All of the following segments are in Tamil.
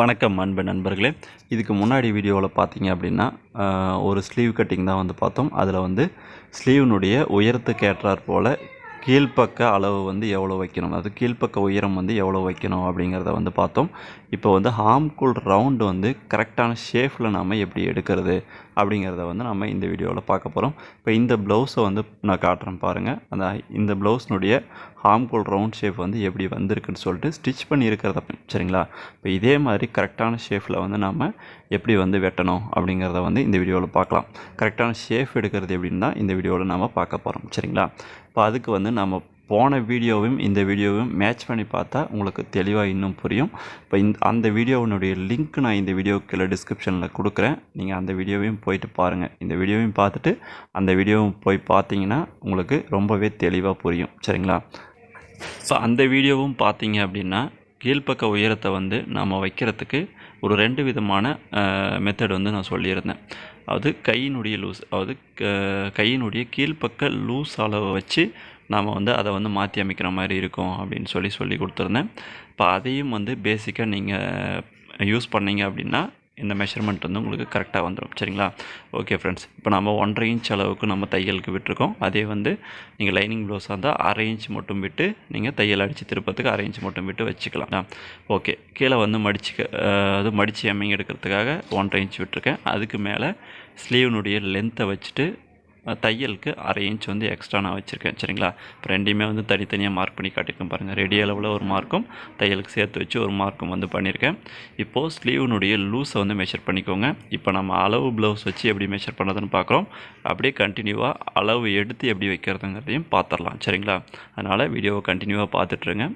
வணக்கம் அன்பு நண்பர்களே. இதுக்கு முன்னாடி வீடியோவில் பார்த்தீங்க அப்படின்னா ஒரு ஸ்லீவ் கட்டிங் தான் வந்து பார்த்தோம். அதில் வந்து ஸ்லீவ்னுடைய உயரத்துக்கு ஏற்றாற் போல் கீழ்ப்பக்க அளவு வந்து எவ்வளோ வைக்கணும்? அது கீழ்ப்பக்க உயரம் வந்து எவ்வளோ வைக்கணும் அப்படிங்கிறத வந்து பார்த்தோம். இப்போ வந்து ஹார்ம்குல் ரவுண்டு வந்து கரெக்டான ஷேஃபில் நாம் எப்படி எடுக்கிறது அப்படிங்கிறத வந்து நம்ம இந்த வீடியோவில் பார்க்க போகிறோம் இப்போ இந்த ப்ளவுஸை வந்து நான் காட்டுறேன் பாருங்கள் அந்த இந்த ப்ளவுஸ்னுடைய ஹார்ம்குல் ரவுண்ட் ஷேப் வந்து எப்படி வந்திருக்குன்னு சொல்லிட்டு ஸ்டிச் பண்ணியிருக்கிறத சரிங்களா? இப்போ இதே மாதிரி கரெக்டான ஷேஃபில் வந்து நம்ம எப்படி வந்து வெட்டணும் அப்படிங்கிறத வந்து இந்த வீடியோவில் பார்க்கலாம். கரெக்டான ஷேஃப் எடுக்கிறது எப்படின்னா இந்த வீடியோவில் நாம் பார்க்க போகிறோம் சரிங்களா? இப்போ அதுக்கு வந்து நம்ம போன வீடியோவையும் இந்த வீடியோவையும் மேட்ச் பண்ணி பார்த்தா உங்களுக்கு தெளிவாக இன்னும் புரியும். இப்போ இந்த அந்த வீடியோவினுடைய லிங்க் நான் இந்த வீடியோ கீழே டிஸ்கிரிப்ஷனில் கொடுக்குறேன். நீங்கள் அந்த வீடியோவையும் போயிட்டு பாருங்கள் இந்த வீடியோவையும் பார்த்துட்டு அந்த வீடியோவும் போய் பார்த்தீங்கன்னா உங்களுக்கு ரொம்பவே தெளிவாக புரியும். சரிங்களா? ஸோ அந்த வீடியோவும் பார்த்தீங்க அப்படின்னா கீழ்ப்பக்க உயரத்தை வந்து நாம் வைக்கிறதுக்கு ஒரு ரெண்டு விதமான மெத்தட் வந்து நான் சொல்லியிருந்தேன். அதாவது கையினுடைய லூஸ் அதாவது க- கையினுடைய கீழ்ப்பக்க லூஸ் அளவை வச்சு நாம் வந்து அதை வந்து மாற்றி அமைக்கிற மாதிரி இருக்கும் அப்படின்னு சொல்லி சொல்லி கொடுத்துருந்தேன். இப்போ அதையும் வந்து பேசிக்காக நீங்கள் யூஸ் பண்ணீங்க அப்படின்னா இந்த மெஷர்மெண்ட் வந்து உங்களுக்கு கரெக்டாக வந்துடும் சரிங்களா? ஓகே ஃப்ரெண்ட்ஸ் இப்போ நம்ம ஒன்றரை இன்ச் அளவுக்கு நம்ம தையலுக்கு விட்டுருக்கோம். அதே வந்து நீங்கள் லைனிங் ப்ளவுஸாக இருந்தால் அரை இன்ச் மட்டும் விட்டு நீங்கள் தையல் அடித்து திருப்பத்துக்கு அரை இன்ச் மட்டும் விட்டு வச்சுக்கலாம். ஓகே கீழே வந்து மடிச்சுக்க அது மடித்து எம்மிங் எடுக்கிறதுக்காக ஒன்றரை இன்ச் விட்டுருக்கேன். அதுக்கு மேலே ஸ்லீவ்னுடைய லென்த்தை வச்சுட்டு தையலுக்கு அரை இன்ச் வந்து எக்ஸ்ட்ரா நான் வச்சுருக்கேன். சரிங்களா? இப்போ ரெண்டையுமே வந்து தனித்தனியாக மார்க் பண்ணி காட்டியிருக்கேன் பாருங்கள் ரெடி அளவில் ஒரு மார்க்கும் தையலுக்கு சேர்த்து வச்சு ஒரு மார்க்கும் வந்து பண்ணியிருக்கேன் இப்போது ஸ்லீவ்னுடைய லூஸை வந்து மெஷர் பண்ணிக்கோங்க. இப்போ நம்ம அளவு ப்ளவுஸ் வச்சு எப்படி மெஷர் பண்ணுறதுன்னு பார்க்குறோம். அப்படியே கண்டினியூவாக அளவு எடுத்து எப்படி வைக்கிறதுங்கிறதையும் பார்த்துடலாம். சரிங்களா? அதனால் வீடியோவை கண்டினியூவாக பார்த்துட்ருங்க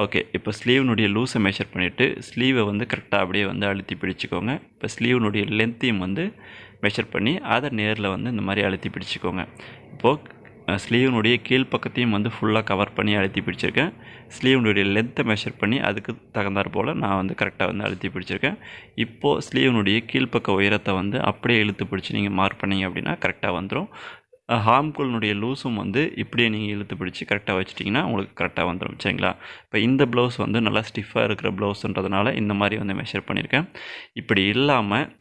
ஓகே இப்போ ஸ்லீவ்னுடைய லூஸை மெஷர் பண்ணிவிட்டு ஸ்லீவை வந்து கரெக்டாக அப்படியே வந்து அழுத்தி பிடிச்சிக்கோங்க. இப்போ ஸ்லீவ்னுடைய லென்த்தையும் வந்து மெஷர் பண்ணி அதை நேரில் வந்து இந்த மாதிரி அழுத்தி பிடிச்சிக்கோங்க. இப்போது ஸ்லீவ்னுடைய கீழ்ப்பக்கத்தையும் வந்து ஃபுல்லாக கவர் பண்ணி அழுத்தி பிடிச்சிருக்கேன். ஸ்லீவ்னுடைய லென்த்தை மெஷர் பண்ணி அதுக்கு தகுந்தாற் போல் நான் வந்து கரெக்டாக வந்து அழுத்தி பிடிச்சிருக்கேன். இப்போது ஸ்லீவ்னுடைய கீழ்ப்பக்க உயரத்தை வந்து அப்படியே இழுத்து பிடிச்சி நீங்கள் மார்க் பண்ணீங்க அப்படின்னா கரெக்டாக வந்துடும் ஹார்ம்குல்னுடைய லூஸும் வந்து இப்படியே நீங்கள் இழுத்து பிடிச்சி கரெக்டாக வச்சிட்டிங்கன்னா உங்களுக்கு கரெக்டாக வந்துடும் சரிங்களா? இப்போ இந்த ப்ளவுஸ் வந்து நல்லா ஸ்டிஃபாக இருக்கிற ப்ளவுஸ்ன்றதுனால இந்த மாதிரி வந்து மெஷர் பண்ணியிருக்கேன் இப்படி இல்லாமல்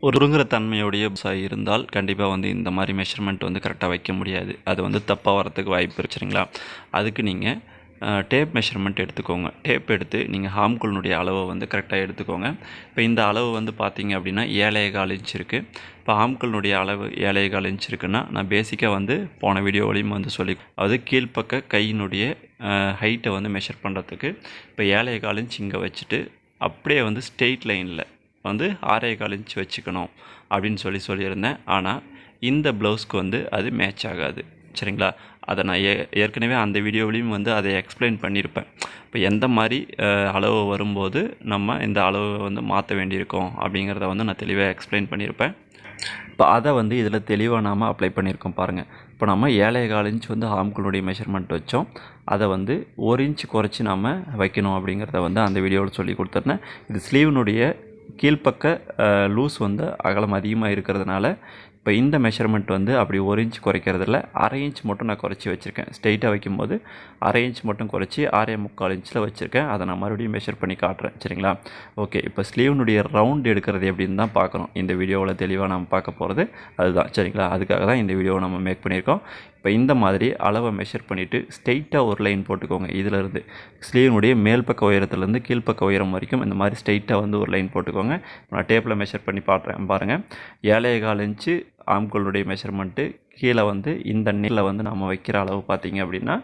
ஒரு ஒருங்கிற தன்மையுடைய இருந்தால் கண்டிப்பாக வந்து இந்த மாதிரி மெஷர்மெண்ட் வந்து கரெக்டாக வைக்க முடியாது. அது வந்து தப்பாக வரத்துக்கு வாய்ப்பு இருக்கு சரிங்களா? அதுக்கு நீங்கள் டேப் மெஷர்மெண்ட் எடுத்துக்கோங்க. டேப் எடுத்து நீங்கள் ஹார்ம்குல்னுடைய அளவை வந்து கரெக்டாக எடுத்துக்கோங்க. இப்போ இந்த அளவு வந்து பார்த்தீங்க அப்படின்னா ஏழே கால் இன்ச் இருக்குது இப்போ ஹார்ம்குல்னுடைய அளவு ஏழே கால் இன்ச் இருக்குன்னா நான் பேசிக்காக வந்து போன வீடியோவிலையும் வந்து சொல்லி அதாவது கீழ்ப்பக்க கையினுடைய ஹைட்டை வந்து மெஷர் பண்ணுறதுக்கு இப்போ ஏழே கால் இன்ச் இங்கே வச்சுட்டு அப்படியே வந்து ஸ்ட்ரெயிட் லைனில் வந்து ஆறே கால் இன்ச் வச்சுக்கணும் அப்படின்னு சொல்லி சொல்லியிருந்தேன். ஆனால் இந்த ப்ளவுஸ்க்கு வந்து அது மேட்ச் ஆகாது. சரிங்களா? அதை நான் ஏ ஏற்கனவே அந்த வீடியோவிலையும் வந்து அதை எக்ஸ்பிளைன் பண்ணியிருப்பேன். இப்போ எந்த மாதிரி அளவு வரும்போது நம்ம இந்த அளவை வந்து மாற்ற வேண்டியிருக்கோம் அப்படிங்கிறத வந்து நான் தெளிவாக எக்ஸ்பிளைன் பண்ணியிருப்பேன். இப்போ அதை வந்து இதில் தெளிவாக நாம் அப்ளை பண்ணியிருக்கோம் பாருங்கள் இப்போ நம்ம ஏழை கால் இன்ச் வந்து ஆம்களுடைய மெஷர்மெண்ட் வச்சோம். அதை வந்து ஒரு இன்ச் குறைச்சி நாம் வைக்கணும் அப்படிங்கிறத வந்து அந்த வீடியோவில் சொல்லி கொடுத்துருந்தேன். இது ஸ்லீவினுடைய கீழ்ப்பக்க லூஸ் வந்து அகலம் அதிகமாக இருக்கிறதுனால இப்போ இந்த மெஷர்மெண்ட் வந்து அப்படி ஒரு இன்ச் குறைக்கிறதில்ல. அரை இன்ச் மட்டும் நான் குறைச்சி வச்சுருக்கேன். ஸ்ட்ரெயிட்டாக வைக்கும்போது அரை இன்ச் மட்டும் குறைச்சி ஆறே முக்கால் இன்ச்சில் வச்சுருக்கேன். அதை நான் மறுபடியும் மெஷர் பண்ணி காட்டுறேன். சரிங்களா? ஓகே இப்போ ஸ்லீவ்னுடைய ரவுண்ட் எடுக்கிறது எப்படின்னு தான் பார்க்கணும். இந்த வீடியோவில் தெளிவாக நம்ம பார்க்க போகிறது அதுதான். சரிங்களா? அதுக்காக தான் இந்த வீடியோவை நம்ம மேக் பண்ணியிருக்கோம். இப்போ இந்த மாதிரி அளவை மெஷர் பண்ணிவிட்டு ஸ்ட்ரெயிட்டாக ஒரு லைன் போட்டுக்கோங்க. இதிலேருந்து ஸ்லீவனுடைய மேல் பக்க உயரத்துலேருந்து கீழ்ப்பக்க உயரம் வரைக்கும் இந்த மாதிரி ஸ்ட்ரெயிட்டாக வந்து ஒரு லைன் போட்டுக்கோங்க. நான் டேப்பில் மெஷர் பண்ணி பாடுறேன் பாருங்கள் ஏழை கால் இன்ச்சு ஆம்கோளுடைய மெஷர்மெண்ட்டு கீழே வந்து இந்த நீள வந்து நம்ம வைக்கிற அளவு பார்த்தீங்க அப்படின்னா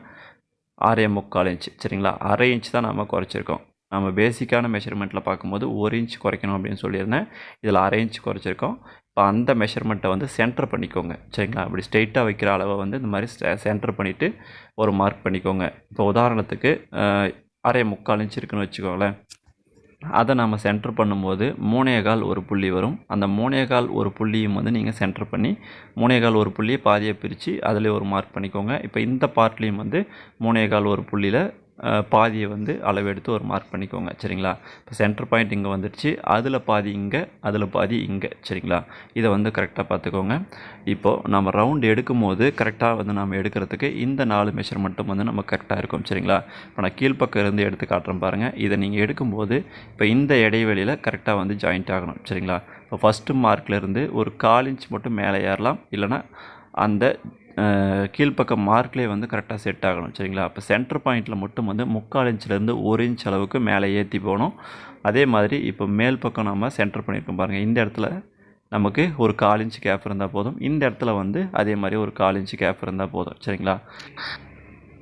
ஆறே முக்கால் இன்ச் சரிங்களா? அரை இன்ச் தான் நம்ம குறைச்சிருக்கோம். நம்ம பேசிக்கான மெஷர்மெண்ட்டில் பார்க்கும்போது ஒரு இன்ச் குறைக்கணும் அப்படின்னு சொல்லியிருந்தேன். இதில் அரை இன்ச் குறைச்சிருக்கோம். இப்போ அந்த மெஷர்மெண்ட்டை வந்து சென்டர் பண்ணிக்கோங்க சரிங்களா? அப்படி ஸ்ட்ரெயிட்டாக வைக்கிற அளவை வந்து இந்த மாதிரி சென்டர் பண்ணிவிட்டு ஒரு மார்க் பண்ணிக்கோங்க. இப்போ உதாரணத்துக்கு அரை முக்கால் இன்ச் இருக்குன்னு வச்சுக்கோங்களேன். அதை நம்ம சென்டர் பண்ணும்போது மூணேகால் ஒரு புள்ளி வரும். அந்த மூணேகால் ஒரு புள்ளியும் வந்து நீங்கள் சென்டர் பண்ணி மூணேகால் ஒரு புள்ளியை பாதியை பிரித்து அதில் ஒரு மார்க் பண்ணிக்கோங்க. இப்போ இந்த பார்ட்லேயும் வந்து மூணேகால் ஒரு புள்ளியில் பாதியை வந்து அளவெடுத்து ஒரு மார்க் பண்ணிக்கோங்க. சரிங்களா? இப்போ சென்டர் பாயிண்ட் இங்கே வந்துடுச்சு. அதில் பாதி இங்கே அதில் பாதி இங்கே. சரிங்களா? இதை வந்து கரெக்டாக பார்த்துக்கோங்க. இப்போது நம்ம ரவுண்ட் எடுக்கும் போது கரெக்டாக வந்து நம்ம எடுக்கிறதுக்கு இந்த நாலு மெஷர்மெண்ட்டும் வந்து நம்ம கரெக்டாக இருக்கும். சரிங்களா? இப்போ நான் கீழ்ப்பக்கம் இருந்து எடுத்து காட்டுறேன் பாருங்கள் இதை நீங்கள் எடுக்கும்போது இப்போ இந்த இடைவெளியில் கரெக்டாக வந்து ஜாயிண்ட் ஆகணும். சரிங்களா? இப்போ ஃபஸ்ட்டு மார்க்லேருந்து ஒரு கால் இன்ச் மட்டும் மேலே ஏறலாம். இல்லைன்னா அந்த கீழ்ப்பக்கம் மார்க்லேயே வந்து கரெக்டாக செட் ஆகணும் சரிங்களா? அப்போ சென்டர் பாயிண்ட்டில் மட்டும் வந்து முக்கால் இன்ச்சிலேருந்து ஒரு இன்ச் அளவுக்கு மேலே ஏற்றி போகணும். அதே மாதிரி இப்போ மேல் பக்கம் நம்ம சென்டர் பண்ணியிருக்கோம் பாருங்கள் இந்த இடத்துல நமக்கு ஒரு கால் இன்ச் கேப் இருந்தால் போதும். இந்த இடத்துல வந்து அதே மாதிரி ஒரு கால் இன்ச் கேப் இருந்தால் போதும் சரிங்களா?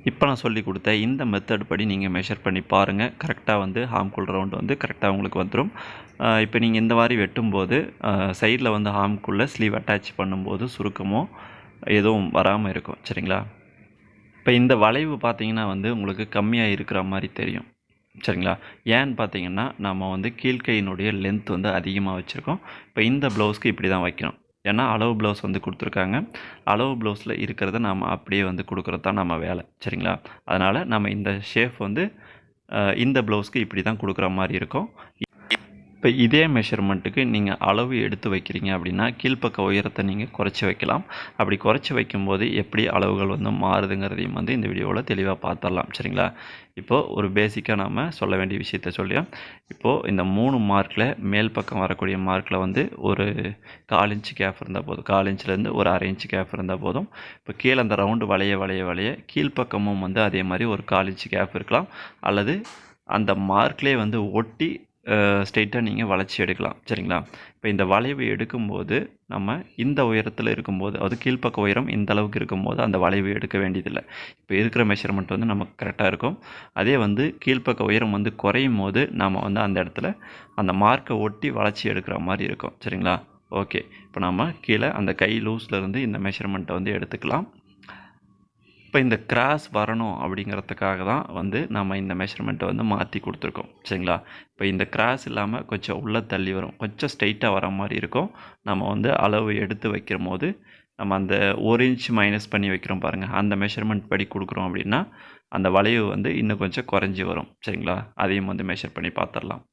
இப்போ நான் சொல்லி கொடுத்த இந்த மெத்தட் படி நீங்கள் மெஷர் பண்ணி பாருங்கள் கரெக்டாக வந்து ஹார்ம்குல் ரவுண்ட் வந்து கரெக்டாக உங்களுக்கு வந்துடும் இப்போ நீங்கள் இந்த மாதிரி வெட்டும்போது சைடில் வந்து ஹார்ம்குள்ளே ஸ்லீவ் அட்டாச் பண்ணும்போது சுருக்கமோ எதுவும் வராமல் இருக்கும் சரிங்களா? இப்போ இந்த வளைவு பார்த்தீங்கன்னா வந்து உங்களுக்கு கம்மியாக இருக்கிற மாதிரி தெரியும் சரிங்களா? ஏன்னு பார்த்தீங்கன்னா நம்ம வந்து கீழ்க்கையினுடைய லென்த் வந்து அதிகமாக வச்சுருக்கோம். இப்போ இந்த ப்ளவுஸ்க்கு இப்படி தான் வைக்கணும். ஏன்னா அளவு ப்ளவுஸ் வந்து கொடுத்துருக்காங்க. அளவு ப்ளவுஸில் இருக்கிறத நாம் அப்படியே வந்து கொடுக்குறது தான் நம்ம வேலை சரிங்களா? அதனால் நம்ம இந்த ஷேப் வந்து இந்த ப்ளவுஸ்க்கு இப்படி தான் கொடுக்குற மாதிரி இருக்கும். இப்போ இதே மெஷர்மெண்ட்டுக்கு நீங்கள் அளவு எடுத்து வைக்கிறீங்க அப்படின்னா கீழ்ப்பக்க உயரத்தை நீங்கள் குறைச்சி வைக்கலாம். அப்படி குறைச்சி வைக்கும்போது எப்படி அளவுகள் வந்து மாறுதுங்கிறதையும் வந்து இந்த வீடியோவில் தெளிவாக பார்த்துடலாம் சரிங்களா? இப்போது ஒரு பேசிக்காக நாம் சொல்ல வேண்டிய விஷயத்த சொல்லியும் இப்போது இந்த மூணு மார்க்கில் மேல் பக்கம் வரக்கூடிய மார்க்கில் வந்து ஒரு கால் இன்ச்சு கேப் இருந்தால் போதும். கால் இன்ச்லேருந்து ஒரு அரை இன்ச்சு கேப் இருந்தால் போதும். இப்போ கீழே அந்த ரவுண்டு வளைய வளைய வளைய கீழ்ப்பக்கமும் வந்து அதே மாதிரி ஒரு கால் இன்ச்சு கேப் இருக்கலாம். அல்லது அந்த மார்க்லேயே வந்து ஒட்டி ஸ்ட்ரெயிட்டாக நீங்கள் வளைச்சி எடுக்கலாம். சரிங்களா? இப்போ இந்த வளைவு எடுக்கும்போது நம்ம இந்த உயரத்தில் இருக்கும்போது அது கீழ்ப்பக்க உயரம் இந்த அளவுக்கு இருக்கும்போது அந்த வளைவு எடுக்க வேண்டியதில்லை. இப்போ இருக்கிற மெஷர்மெண்ட் வந்து நமக்கு கரெக்டாக இருக்கும். அதே வந்து கீழ்ப்பக்க உயரம் வந்து குறையும் போது நாம் வந்து அந்த இடத்துல அந்த மார்க்கை ஒட்டி வளைச்சி எடுக்கிற மாதிரி இருக்கும். சரிங்களா? ஓகே. இப்போ நம்ம கீழே அந்த கை லூஸ்லேருந்து இந்த மெஷர்மெண்ட்டை வந்து எடுத்துக்கலாம். இப்போ இந்த கிராஸ் வரணும் அப்படிங்கிறதுக்காக தான் வந்து நம்ம இந்த மெஷர்மெண்ட்டை வந்து மாற்றி கொடுத்துருக்கோம். சரிங்களா? இப்போ இந்த கிராஸ் இல்லாமல் கொஞ்சம் உள்ளே தள்ளி வரும். கொஞ்சம் ஸ்ட்ரைட்டாக வர மாதிரி இருக்கும். நம்ம வந்து அளவு எடுத்து வைக்கிற போது நம்ம அந்த ஒரு இன்ச் மைனஸ் பண்ணி வைக்கிறோம் பாருங்கள் அந்த மெஷர்மெண்ட் படி கொடுக்குறோம் அப்படின்னா அந்த வளைவு வந்து இன்னும் கொஞ்சம் குறைஞ்சி வரும். சரிங்களா? அதையும் வந்து மெஷர் பண்ணி பார்த்துடலாம்.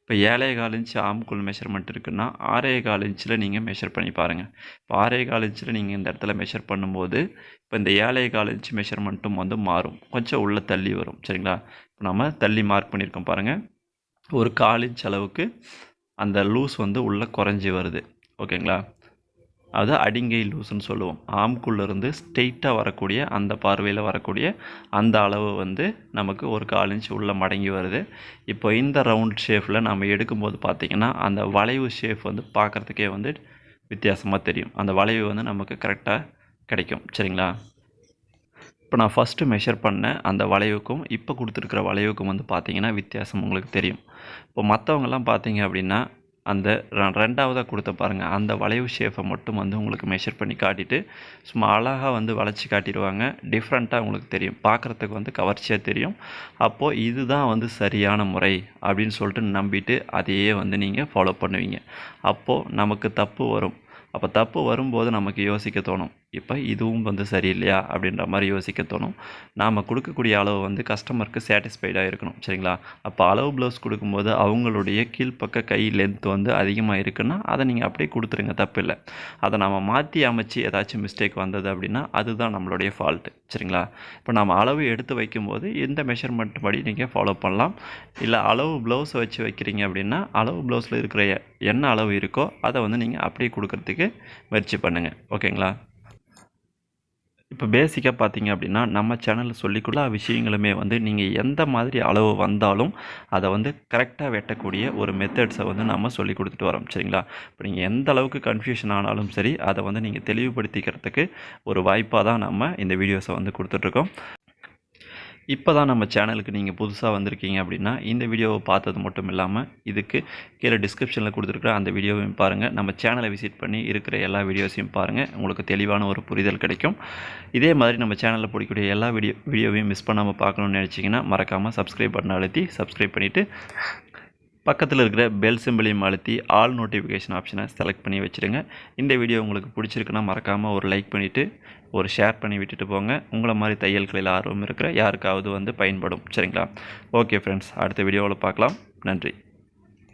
இப்போ ஏழே கால் இன்ச் ஆம்குள் மெஷர்மெண்ட் இருக்குன்னா ஆறே கால் இன்ச்சில் நீங்கள் மெஷர் பண்ணி பாருங்கள் இப்போ ஆறே கால் இன்ச்சில் நீங்கள் இந்த இடத்துல மெஷர் பண்ணும்போது இப்போ இந்த ஏழே கால் இன்ச் மெஷர்மெண்ட்டும் வந்து மாறும். கொஞ்சம் உள்ளே தள்ளி வரும். சரிங்களா? இப்போ நம்ம தள்ளி மார்க் பண்ணியிருக்கோம் பாருங்கள் ஒரு கால் இன்ச் அளவுக்கு அந்த லூஸ் வந்து உள்ளே குறைஞ்சி வருது. ஓகேங்களா? அது அடிங்கை லூஸ்ன்னு சொல்லுவோம். ஆம்குள்ளேருந்து ஸ்ட்ரெயிட்டாக வரக்கூடிய அந்த பார்வையில் வரக்கூடிய அந்த அளவு வந்து நமக்கு ஒரு கால் இன்ச் உள்ளே மடங்கி வருது. இப்போ இந்த ரவுண்ட் ஷேஃபில் நம்ம எடுக்கும்போது பார்த்திங்கன்னா அந்த வளைவு ஷேப் வந்து பார்க்குறதுக்கே வந்து வித்தியாசமாக தெரியும். அந்த வளைவு வந்து நமக்கு கரெக்டாக கிடைக்கும். சரிங்களா? இப்போ நான் ஃபஸ்ட்டு மெஷர் பண்ண அந்த வளைவுக்கும் இப்போ கொடுத்துருக்குற வளைவுக்கும் வந்து பார்த்திங்கன்னா வித்தியாசம் உங்களுக்கு தெரியும். இப்போ மற்றவங்கெல்லாம் பார்த்தீங்க அப்படின்னா அந்த ரெண்டாவதாக கொடுத்த பாருங்கள் அந்த வளைவு ஷேஃபை மட்டும் வந்து உங்களுக்கு மெஷர் பண்ணி காட்டிட்டு சும்மா அழகாக வந்து வளைச்சி காட்டிடுவாங்க. டிஃப்ரெண்ட்டாக உங்களுக்கு தெரியும். பார்க்குறதுக்கு வந்து கவர்ச்சியாக தெரியும். அப்போது இதுதான் வந்து சரியான முறை அப்படின்னு சொல்லிட்டு நம்பிட்டு அதையே வந்து நீங்கள் ஃபாலோ பண்ணுவீங்க. அப்போது நமக்கு தப்பு வரும். அப்போ தப்பு வரும்போது நமக்கு யோசிக்க தோணும். இப்போ இதுவும் வந்து சரியில்லையா அப்படின்ற மாதிரி யோசிக்க தோணும். நாம் கொடுக்கக்கூடிய அளவு வந்து கஸ்டமருக்கு சாட்டிஸ்ஃபைடாக இருக்கணும் சரிங்களா? அப்போ அளவு ப்ளவுஸ் கொடுக்கும்போது அவங்களுடைய கீழ்ப்பக்க கை லென்த் வந்து அதிகமாக இருக்குன்னா அதை நீங்கள் அப்படியே கொடுத்துருங்க தப்பில்லை அதை நம்ம மாற்றி அமைச்சு ஏதாச்சும் மிஸ்டேக் வந்தது அப்படின்னா அதுதான் நம்மளுடைய ஃபால்ட்டு சரிங்களா? இப்போ நம்ம அளவு எடுத்து வைக்கும்போது எந்த மெஷர்மெண்ட் படி நீங்கள் ஃபாலோ பண்ணலாம். இல்லை அளவு ப்ளவுஸை வச்சு வைக்கிறீங்க அப்படின்னா அளவு ப்ளவுஸில் இருக்கிற என்ன அளவு இருக்கோ அதை வந்து நீங்கள் அப்படியே கொடுக்கறதுக்கு முயற்சி பண்ணுங்கள் ஓகேங்களா? இப்போ பேசிக்காக பார்த்தீங்க அப்படின்னா நம்ம சேனலில் சொல்லிக்குள்ள விஷயங்களுமே வந்து நீங்கள் எந்த மாதிரி அளவு வந்தாலும் அதை வந்து கரெக்டாக வெட்டக்கூடிய ஒரு மெத்தட்ஸை வந்து நம்ம சொல்லி கொடுத்துட்டு வரோம். சரிங்களா? இப்போ நீங்கள் எந்த அளவுக்கு கன்ஃபியூஷன் ஆனாலும் சரி அதை வந்து நீங்கள் தெளிவுபடுத்திக்கிறதுக்கு ஒரு வாய்ப்பாக தான் நம்ம இந்த வீடியோஸை வந்து கொடுத்துட்ருக்கோம் இப்போ தான் நம்ம சேனலுக்கு நீங்கள் புதுசாக வந்திருக்கீங்க அப்படின்னா இந்த வீடியோவை பார்த்தது மட்டும் இல்லாமல் இதுக்கு கீழே டிஸ்கிரிப்ஷனில் கொடுத்துருக்குற அந்த வீடியோவையும் பாருங்கள் நம்ம சேனலை விசிட் பண்ணி இருக்கிற எல்லா வீடியோஸையும் பாருங்கள் உங்களுக்கு தெளிவான ஒரு புரிதல் கிடைக்கும். இதே மாதிரி நம்ம சேனலில் பிடிக்கக்கூடிய எல்லா வீடியோ வீடியோவையும் மிஸ் பண்ணாமல் பார்க்கணும்னு நினச்சிங்கன்னா மறக்காமல் சப்ஸ்கிரைப் பட்டன் அழுத்தி சப்ஸ்கிரைப் பண்ணிவிட்டு பக்கத்தில் இருக்கிற பெல் சிம்பிளையும் அழுத்தி ஆல் நோட்டிஃபிகேஷன் ஆப்ஷனை செலக்ட் பண்ணி வச்சுருங்க. இந்த வீடியோ உங்களுக்கு பிடிச்சிருக்குன்னா மறக்காமல் ஒரு லைக் பண்ணிவிட்டு ஒரு ஷேர் பண்ணி விட்டுட்டு போங்க. உங்களை மாதிரி தையல் கலையில் ஆர்வம் இருக்கிற யாருக்காவது வந்து பயன்படும். சரிங்களா? ஓகே ஃப்ரெண்ட்ஸ் அடுத்த வீடியோவில் பார்க்கலாம். நன்றி.